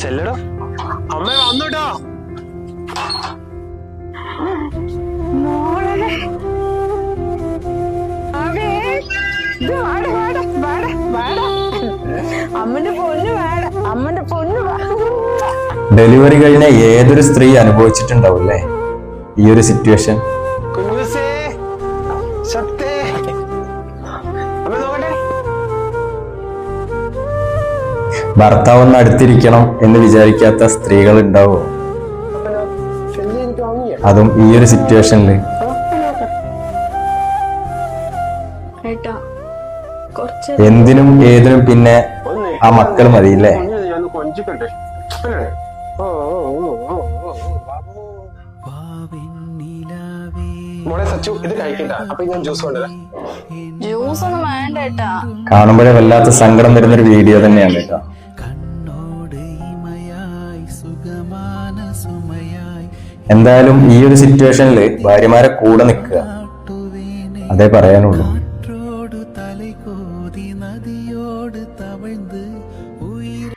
ചെല്ലടോ. അമ്മ വന്നുട്ടോ. ഡെലിവറി കഴിഞ്ഞ ഏതൊരു സ്ത്രീ അനുഭവിച്ചിട്ടുണ്ടാവും അല്ലേ? ഈ ഒരു സിറ്റുവേഷൻ കുഞ്ഞുസേ ഭർത്താവ് ഒന്ന് അടുത്തിരിക്കണം എന്ന് വിചാരിക്കാത്ത സ്ത്രീകൾ ഉണ്ടാവും അതും ഈ ഒരു സിറ്റുവേഷനിൽ എന്തിനും ഏതിനും പിന്നെ ആ മക്കൾ മതിയില്ലേ? കാണുമ്പോഴേ വല്ലാത്ത സങ്കടം വരുന്ന ഒരു വീഡിയോ തന്നെയാണ് കേട്ടോ. എന്തായാലും ഈ ഒരു സിറ്റുവേഷനിൽ ഭാര്യമാരെ കൂടെ നിൽക്കുക. അതേ പറയാനുള്ളൂ.